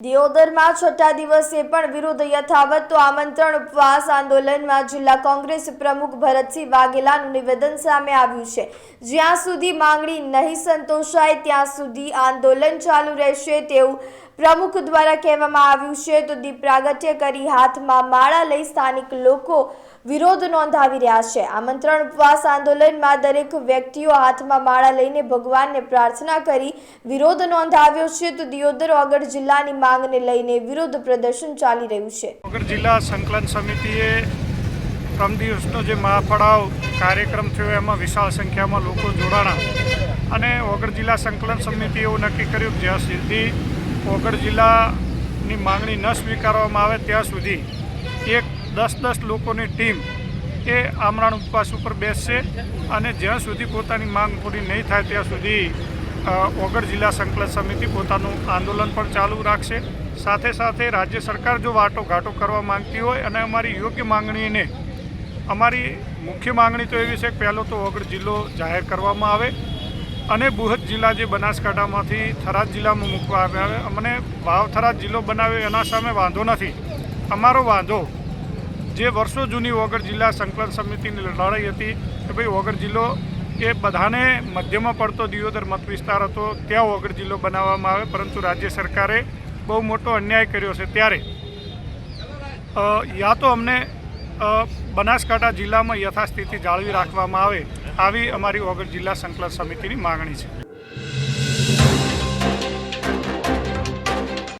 દિયોદરમાં છઠ્ઠા દિવસે પણ વિરોધ યથાવત તો આમંત્રણ ઉપવાસ આંદોલનમાં જિલ્લા કોંગ્રેસ પ્રમુખ ભરતસિંહ વાઘેલાનું નિવેદન સામે આવ્યું છે. જ્યાં સુધી માંગણી નહીં સંતોષાય, ત્યાં સુધી આંદોલન ચાલુ રહેશે તેવું પ્રમુખ દ્વારા કહેવામાં આવ્યું છે, તો દીપ પ્રાગટ્ય કરી હાથમાં માળા લઈ સ્થાનિક લોકો વિરોધ નોંધાવી રહ્યા છે. આમંત્રણ ઉપવાસ આંદોલનમાં દરેક વ્યક્તિઓ હાથમાં માળા લઈને ભગવાનને પ્રાર્થના કરી વિરોધ નોંધાવ્યો છે. તો દિયોદર વગર જિલ્લાની માંગને લઈને વિરોધ પ્રદર્શન ચાલી રહ્યું છે. વગર જિલ્લા સંકલન સમિતિએ ત્રણ દિવસનો જે મહાફળાવ કાર્યક્રમ થયો, એમાં વિશાળ સંખ્યામાં લોકો જોડાણા. અને વગર જિલ્લા સંકલન સમિતિએ એવું નક્કી કર્યું કે જ્યાં સુધી વગર જિલ્લાની માંગણી ન સ્વીકારવામાં આવે ત્યાં સુધી એક દસ દસ લોકોની ટીમ એ આમરણ ઉપવાસ ઉપર બેસશે અને જ્યાં સુધી પોતાની માંગ પૂરી નહીં થાય ત્યાં સુધી ઓગડ જિલ્લા સંકલન સમિતિ પોતાનું આંદોલન પણ ચાલુ રાખશે. સાથે સાથે રાજ્ય સરકાર જો વાટોઘાટો કરવા માંગતી હોય અને અમારી યોગ્ય માંગણીને, અમારી મુખ્ય માંગણી તો એવી છે કે પહેલો તો ઓગડ જિલ્લો જાહેર કરવામાં આવે અને બૃહદ જિલ્લા જે બનાસકાંઠામાંથી થરાદ જિલ્લામાં મૂકવા આવ્યા અમને ભાવ થરાદ જિલ્લો બનાવ્યો એના સામે વાંધો નથી. અમારો વાંધો જે વર્ષો જૂની વગર જિલ્લા સંકલન સમિતિની લડાઈ હતી કે ભાઈ વગર જિલ્લો એ બધાને મધ્યમાં પડતો દિયોદર મત વિસ્તાર હતો, ત્યાં વગર જિલ્લો બનાવવામાં આવે. પરંતુ રાજ્ય સરકારે બહુ મોટો અન્યાય કર્યો છે ત્યારે. યા તો અમને બનાસકાંઠા જિલ્લામાં યથાસ્થિતિ જાળવી રાખવામાં આવે આવી અમારી વગર જિલ્લા સંકલન સમિતિની માગણી છે.